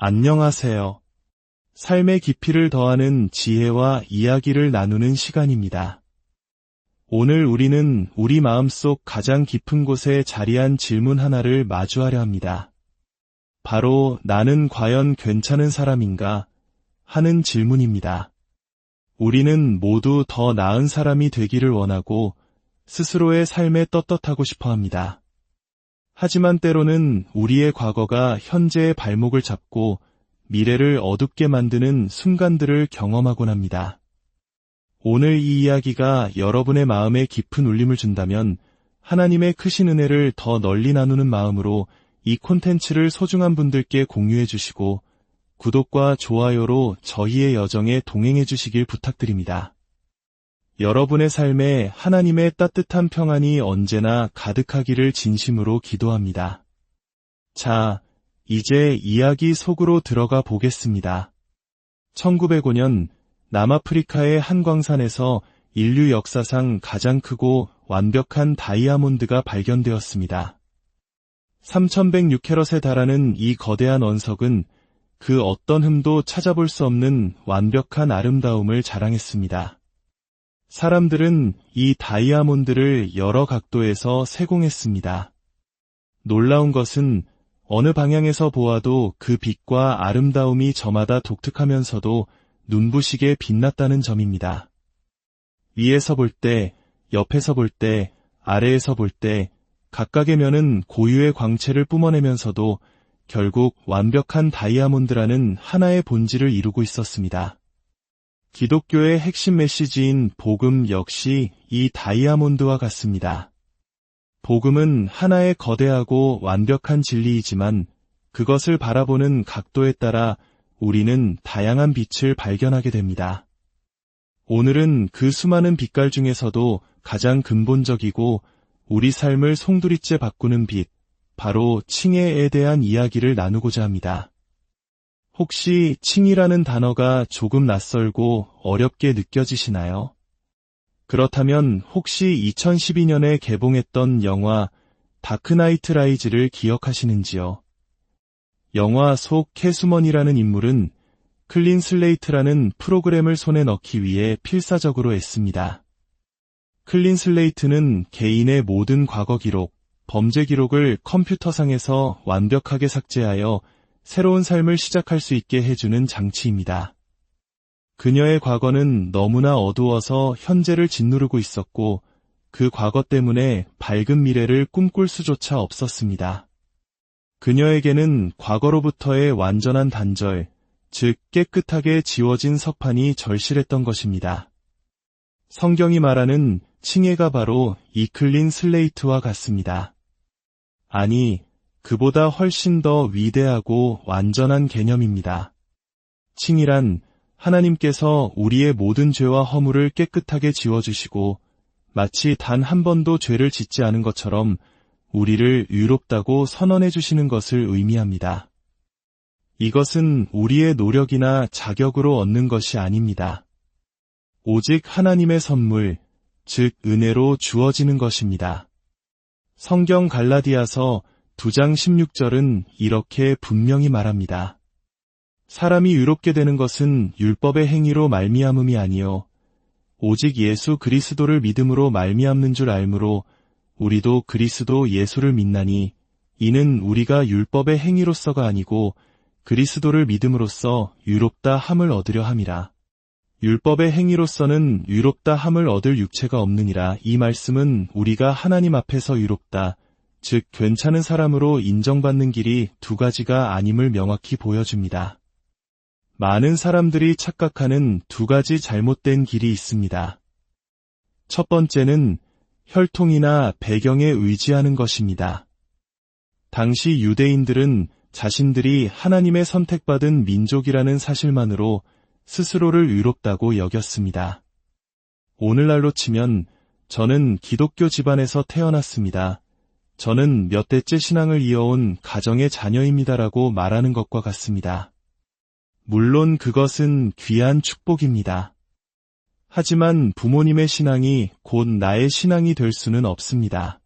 안녕하세요. 삶의 깊이를 더하는 지혜와 이야기를 나누는 시간입니다. 오늘 우리는 우리 마음속 가장 깊은 곳에 자리한 질문 하나를 마주하려 합니다. 바로 나는 과연 괜찮은 사람인가 하는 질문입니다. 우리는 모두 더 나은 사람이 되기를 원하고 스스로의 삶에 떳떳하고 싶어 합니다. 하지만 때로는 우리의 과거가 현재의 발목을 잡고 미래를 어둡게 만드는 순간들을 경험하곤 합니다. 오늘 이 이야기가 여러분의 마음에 깊은 울림을 준다면 하나님의 크신 은혜를 더 널리 나누는 마음으로 이 콘텐츠를 소중한 분들께 공유해 주시고 구독과 좋아요로 저희의 여정에 동행해 주시길 부탁드립니다. 여러분의 삶에 하나님의 따뜻한 평안이 언제나 가득하기를 진심으로 기도합니다. 자, 이제 이야기 속으로 들어가 보겠습니다. 1905년 남아프리카의 한 광산에서 인류 역사상 가장 크고 완벽한 다이아몬드가 발견되었습니다. 3106캐럿에 달하는 이 거대한 원석은 그 어떤 흠도 찾아볼 수 없는 완벽한 아름다움을 자랑했습니다. 사람들은 이 다이아몬드를 여러 각도에서 세공했습니다. 놀라운 것은 어느 방향에서 보아도 그 빛과 아름다움이 저마다 독특하면서도 눈부시게 빛났다는 점입니다. 위에서 볼 때, 옆에서 볼 때, 아래에서 볼 때, 각각의 면은 고유의 광채를 뿜어내면서도 결국 완벽한 다이아몬드라는 하나의 본질을 이루고 있었습니다. 기독교의 핵심 메시지인 복음 역시 이 다이아몬드와 같습니다. 복음은 하나의 거대하고 완벽한 진리이지만 그것을 바라보는 각도에 따라 우리는 다양한 빛을 발견하게 됩니다. 오늘은 그 수많은 빛깔 중에서도 가장 근본적이고 우리 삶을 송두리째 바꾸는 빛, 바로 칭해에 대한 이야기를 나누고자 합니다. 혹시 칭이라는 단어가 조금 낯설고 어렵게 느껴지시나요? 그렇다면 혹시 2012년에 개봉했던 영화 다크나이트 라이즈를 기억하시는지요? 영화 속 캐수먼이라는 인물은 클린 슬레이트라는 프로그램을 손에 넣기 위해 필사적으로 애씁니다. 클린 슬레이트는 개인의 모든 과거 기록, 범죄 기록을 컴퓨터상에서 완벽하게 삭제하여 새로운 삶을 시작할 수 있게 해주는 장치입니다. 그녀의 과거는 너무나 어두워서 현재를 짓누르고 있었고 그 과거 때문에 밝은 미래를 꿈꿀 수조차 없었습니다. 그녀에게는 과거로부터의 완전한 단절, 즉 깨끗하게 지워진 석판이 절실했던 것입니다. 성경이 말하는 칭해가 바로 이클린 슬레이트와 같습니다. 아니, 그보다 훨씬 더 위대하고 완전한 개념입니다. 칭이란 하나님께서 우리의 모든 죄와 허물을 깨끗하게 지워주시고 마치 단 한 번도 죄를 짓지 않은 것처럼 우리를 유롭다고 선언해 주시는 것을 의미합니다. 이것은 우리의 노력이나 자격으로 얻는 것이 아닙니다. 오직 하나님의 선물, 즉 은혜로 주어지는 것입니다. 성경 갈라디아서 2장 16절은 이렇게 분명히 말합니다. 사람이 유롭게 되는 것은 율법의 행위로 말미암음이 아니요 오직 예수 그리스도를 믿음으로 말미암는 줄 알므로 우리도 그리스도 예수를 믿나니 이는 우리가 율법의 행위로서가 아니고 그리스도를 믿음으로써 유롭다 함을 얻으려 함이라. 율법의 행위로서는 유롭다 함을 얻을 육체가 없느니라 이 말씀은 우리가 하나님 앞에서 유롭다 즉 괜찮은 사람으로 인정받는 길이 두 가지가 아님을 명확히 보여줍니다. 많은 사람들이 착각하는 두 가지 잘못된 길이 있습니다. 첫 번째는 혈통이나 배경에 의지하는 것입니다. 당시 유대인들은 자신들이 하나님의 선택받은 민족이라는 사실만으로 스스로를 의롭다고 여겼습니다. 오늘날로 치면 저는 기독교 집안에서 태어났습니다. 저는 몇 대째 신앙을 이어온 가정의 자녀입니다라고 말하는 것과 같습니다. 물론 그것은 귀한 축복입니다. 하지만 부모님의 신앙이 곧 나의 신앙이 될 수는 없습니다.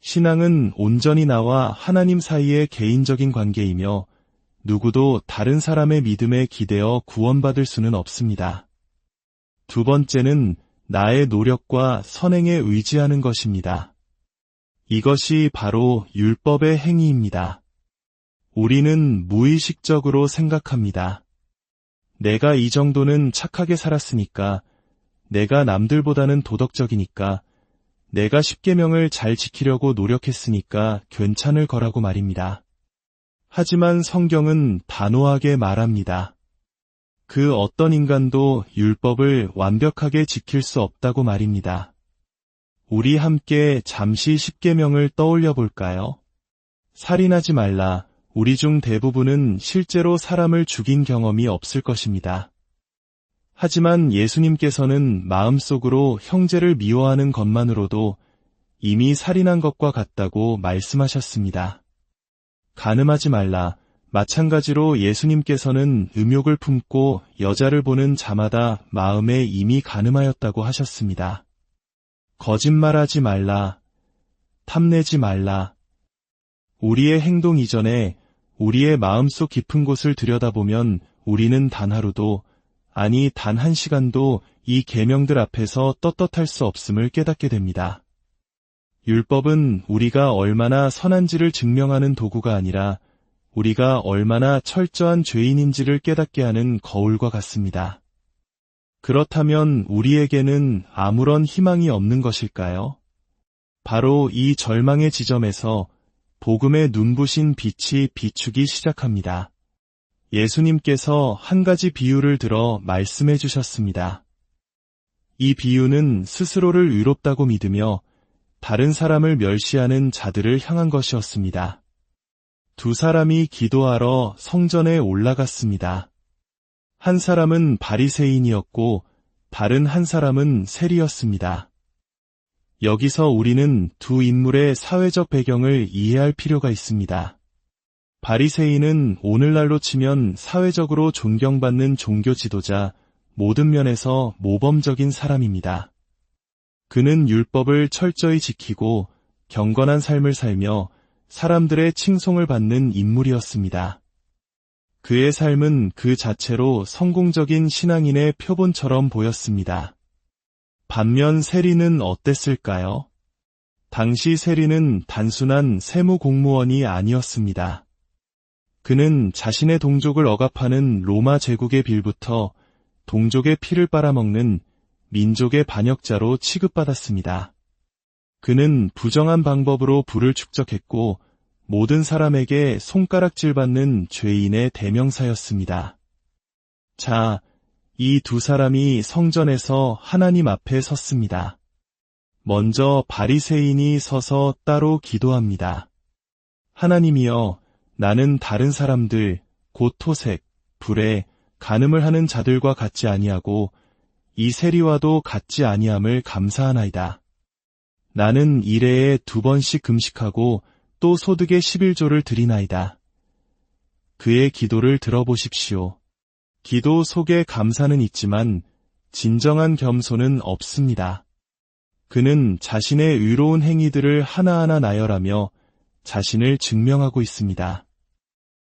신앙은 온전히 나와 하나님 사이의 개인적인 관계이며 누구도 다른 사람의 믿음에 기대어 구원받을 수는 없습니다. 두 번째는 나의 노력과 선행에 의지하는 것입니다. 이것이 바로 율법의 행위입니다. 우리는 무의식적으로 생각합니다. 내가 이 정도는 착하게 살았으니까, 내가 남들보다는 도덕적이니까, 내가 십계명을 잘 지키려고 노력했으니까 괜찮을 거라고 말입니다. 하지만 성경은 단호하게 말합니다. 그 어떤 인간도 율법을 완벽하게 지킬 수 없다고 말입니다. 우리 함께 잠시 십계명을 떠올려 볼까요? 살인하지 말라. 우리 중 대부분은 실제로 사람을 죽인 경험이 없을 것입니다. 하지만 예수님께서는 마음속으로 형제를 미워하는 것만으로도 이미 살인한 것과 같다고 말씀하셨습니다. 가늠하지 말라. 마찬가지로 예수님께서는 음욕을 품고 여자를 보는 자마다 마음에 이미 가늠하였다고 하셨습니다. 거짓말하지 말라. 탐내지 말라. 우리의 행동 이전에 우리의 마음속 깊은 곳을 들여다보면 우리는 단 하루도 아니 단 한 시간도 이 계명들 앞에서 떳떳할 수 없음을 깨닫게 됩니다. 율법은 우리가 얼마나 선한지를 증명하는 도구가 아니라 우리가 얼마나 철저한 죄인인지를 깨닫게 하는 거울과 같습니다. 그렇다면 우리에게는 아무런 희망이 없는 것일까요? 바로 이 절망의 지점에서 복음의 눈부신 빛이 비추기 시작합니다. 예수님께서 한 가지 비유를 들어 말씀해 주셨습니다. 이 비유는 스스로를 의롭다고 믿으며 다른 사람을 멸시하는 자들을 향한 것이었습니다. 두 사람이 기도하러 성전에 올라갔습니다. 한 사람은 바리새인이었고 다른 한 사람은 세리였습니다. 여기서 우리는 두 인물의 사회적 배경을 이해할 필요가 있습니다. 바리새인은 오늘날로 치면 사회적으로 존경받는 종교 지도자, 모든 면에서 모범적인 사람입니다. 그는 율법을 철저히 지키고 경건한 삶을 살며 사람들의 칭송을 받는 인물이었습니다. 그의 삶은 그 자체로 성공적인 신앙인의 표본처럼 보였습니다. 반면 세리는 어땠을까요? 당시 세리는 단순한 세무 공무원이 아니었습니다. 그는 자신의 동족을 억압하는 로마 제국의 빌부터 동족의 피를 빨아먹는 민족의 반역자로 취급받았습니다. 그는 부정한 방법으로 부를 축적했고 모든 사람에게 손가락질 받는 죄인의 대명사였습니다. 자, 이 두 사람이 성전에서 하나님 앞에 섰습니다. 먼저 바리새인이 서서 따로 기도합니다. 하나님이여, 나는 다른 사람들, 곧 토색, 불에, 간음을 하는 자들과 같지 아니하고 이 세리와도 같지 아니함을 감사하나이다. 나는 일해에 두 번씩 금식하고 또 소득의 11조를 드리나이다. 그의 기도를 들어보십시오. 기도 속에 감사는 있지만 진정한 겸손은 없습니다. 그는 자신의 의로운 행위들을 하나하나 나열하며 자신을 증명하고 있습니다.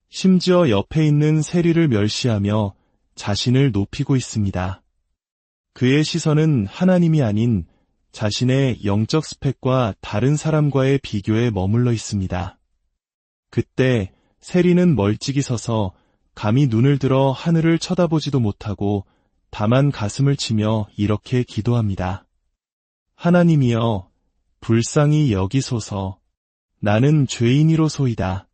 심지어 옆에 있는 세리를 멸시하며 자신을 높이고 있습니다. 그의 시선은 하나님이 아닌 자신의 영적 스펙과 다른 사람과의 비교에 머물러 있습니다. 그때 세리는 멀찍이 서서 감히 눈을 들어 하늘을 쳐다보지도 못하고 다만 가슴을 치며 이렇게 기도합니다. 하나님이여, 불쌍히 여기소서. 나는 죄인이로소이다.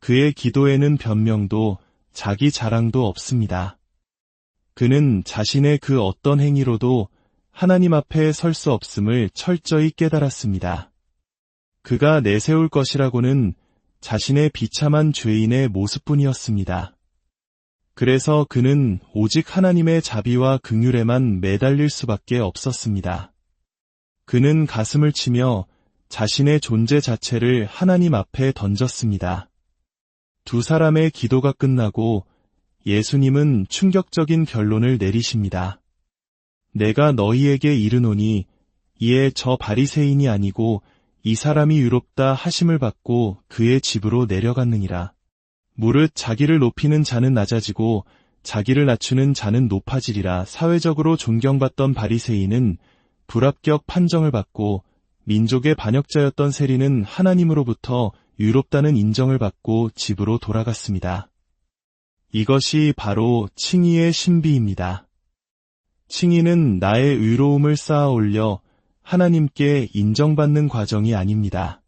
그의 기도에는 변명도 자기 자랑도 없습니다. 그는 자신의 그 어떤 행위로도 하나님 앞에 설 수 없음을 철저히 깨달았습니다. 그가 내세울 것이라고는 자신의 비참한 죄인의 모습뿐이었습니다. 그래서 그는 오직 하나님의 자비와 긍휼에만 매달릴 수밖에 없었습니다. 그는 가슴을 치며 자신의 존재 자체를 하나님 앞에 던졌습니다. 두 사람의 기도가 끝나고 예수님은 충격적인 결론을 내리십니다. 내가 너희에게 이르노니 이에 저 바리새인이 아니고 이 사람이 유롭다 하심을 받고 그의 집으로 내려갔느니라. 무릇 자기를 높이는 자는 낮아지고 자기를 낮추는 자는 높아지리라 사회적으로 존경받던 바리새인은 불합격 판정을 받고 민족의 반역자였던 세리는 하나님으로부터 유롭다는 인정을 받고 집으로 돌아갔습니다. 이것이 바로 칭의의 신비입니다. 칭의는 나의 의로움을 쌓아 올려 하나님께 인정받는 과정이 아닙니다.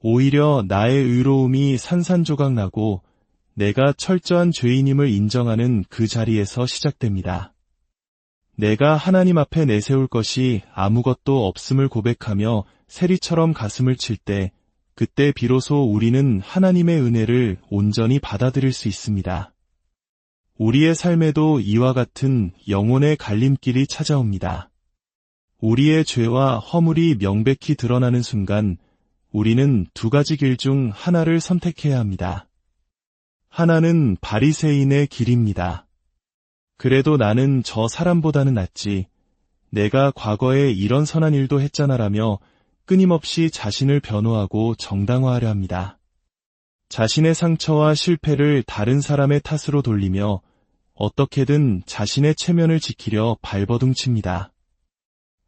오히려 나의 의로움이 산산조각 나고 내가 철저한 죄인임을 인정하는 그 자리에서 시작됩니다. 내가 하나님 앞에 내세울 것이 아무것도 없음을 고백하며 세리처럼 가슴을 칠 때, 그때 비로소 우리는 하나님의 은혜를 온전히 받아들일 수 있습니다. 우리의 삶에도 이와 같은 영혼의 갈림길이 찾아옵니다. 우리의 죄와 허물이 명백히 드러나는 순간 우리는 두 가지 길 중 하나를 선택해야 합니다. 하나는 바리새인의 길입니다. 그래도 나는 저 사람보다는 낫지. 내가 과거에 이런 선한 일도 했잖아라며 끊임없이 자신을 변호하고 정당화하려 합니다. 자신의 상처와 실패를 다른 사람의 탓으로 돌리며 어떻게든 자신의 체면을 지키려 발버둥칩니다.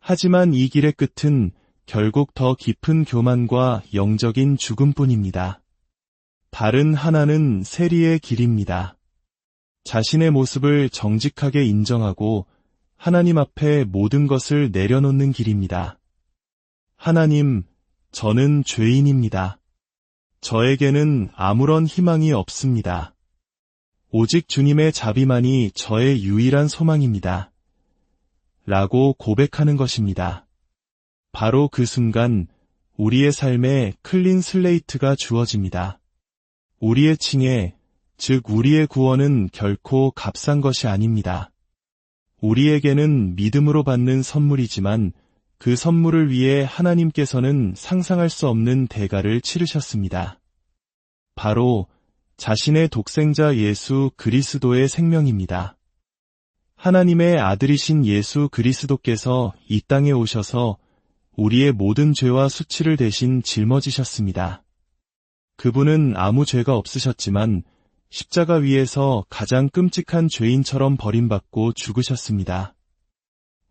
하지만 이 길의 끝은 결국 더 깊은 교만과 영적인 죽음뿐입니다. 다른 하나는 세리의 길입니다. 자신의 모습을 정직하게 인정하고 하나님 앞에 모든 것을 내려놓는 길입니다. 하나님, 저는 죄인입니다. 저에게는 아무런 희망이 없습니다. 오직 주님의 자비만이 저의 유일한 소망입니다. 라고 고백하는 것입니다. 바로 그 순간 우리의 삶에 클린 슬레이트가 주어집니다. 우리의 칭에, 즉 우리의 구원은 결코 값싼 것이 아닙니다. 우리에게는 믿음으로 받는 선물이지만 그 선물을 위해 하나님께서는 상상할 수 없는 대가를 치르셨습니다. 바로 자신의 독생자 예수 그리스도의 생명입니다. 하나님의 아들이신 예수 그리스도께서 이 땅에 오셔서 우리의 모든 죄와 수치를 대신 짊어지셨습니다. 그분은 아무 죄가 없으셨지만 십자가 위에서 가장 끔찍한 죄인처럼 버림받고 죽으셨습니다.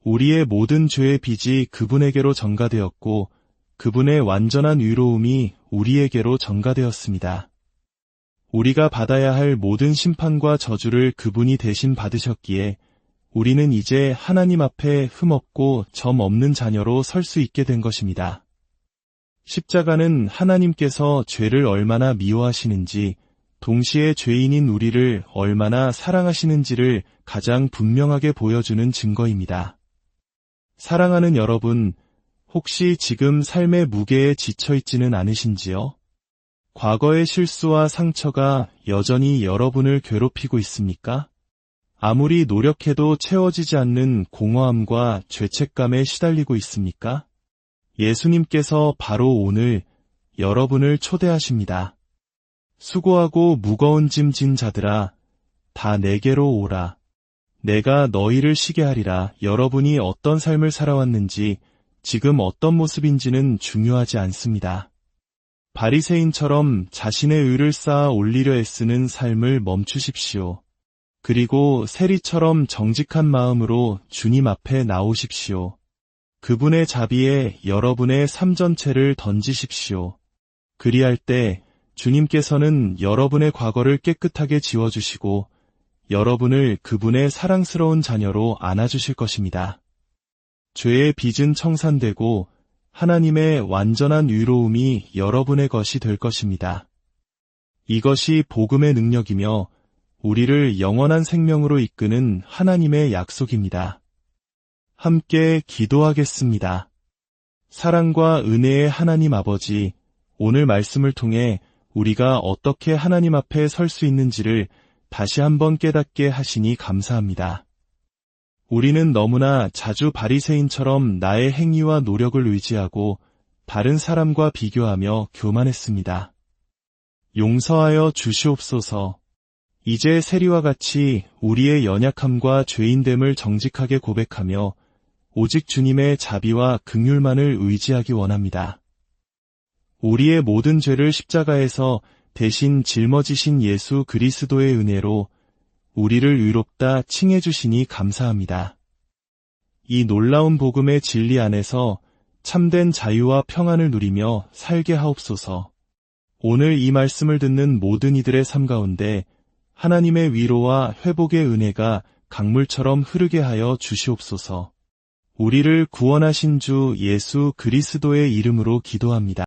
우리의 모든 죄의 빚이 그분에게로 전가되었고 그분의 완전한 위로움이 우리에게로 전가되었습니다. 우리가 받아야 할 모든 심판과 저주를 그분이 대신 받으셨기에 우리는 이제 하나님 앞에 흠없고 점 없는 자녀로 설 수 있게 된 것입니다. 십자가는 하나님께서 죄를 얼마나 미워하시는지, 동시에 죄인인 우리를 얼마나 사랑하시는지를 가장 분명하게 보여주는 증거입니다. 사랑하는 여러분, 혹시 지금 삶의 무게에 지쳐있지는 않으신지요? 과거의 실수와 상처가 여전히 여러분을 괴롭히고 있습니까? 아무리 노력해도 채워지지 않는 공허함과 죄책감에 시달리고 있습니까? 예수님께서 바로 오늘 여러분을 초대하십니다. 수고하고 무거운 짐 진 자들아, 다 내게로 오라. 내가 너희를 쉬게 하리라. 여러분이 어떤 삶을 살아왔는지, 지금 어떤 모습인지는 중요하지 않습니다. 바리새인처럼 자신의 의를 쌓아 올리려 애쓰는 삶을 멈추십시오. 그리고 세리처럼 정직한 마음으로 주님 앞에 나오십시오. 그분의 자비에 여러분의 삶 전체를 던지십시오. 그리할 때 주님께서는 여러분의 과거를 깨끗하게 지워주시고 여러분을 그분의 사랑스러운 자녀로 안아주실 것입니다. 죄의 빚은 청산되고 하나님의 완전한 위로움이 여러분의 것이 될 것입니다. 이것이 복음의 능력이며 우리를 영원한 생명으로 이끄는 하나님의 약속입니다. 함께 기도하겠습니다. 사랑과 은혜의 하나님 아버지, 오늘 말씀을 통해 우리가 어떻게 하나님 앞에 설 수 있는지를 다시 한번 깨닫게 하시니 감사합니다. 우리는 너무나 자주 바리새인처럼 나의 행위와 노력을 의지하고 다른 사람과 비교하며 교만했습니다. 용서하여 주시옵소서. 이제 세리와 같이 우리의 연약함과 죄인됨을 정직하게 고백하며 오직 주님의 자비와 극률만을 의지하기 원합니다. 우리의 모든 죄를 십자가에서 대신 짊어지신 예수 그리스도의 은혜로 우리를 의롭다 칭해 주시니 감사합니다. 이 놀라운 복음의 진리 안에서 참된 자유와 평안을 누리며 살게 하옵소서. 오늘 이 말씀을 듣는 모든 이들의 삶 가운데 하나님의 위로와 회복의 은혜가 강물처럼 흐르게 하여 주시옵소서. 우리를 구원하신 주 예수 그리스도의 이름으로 기도합니다.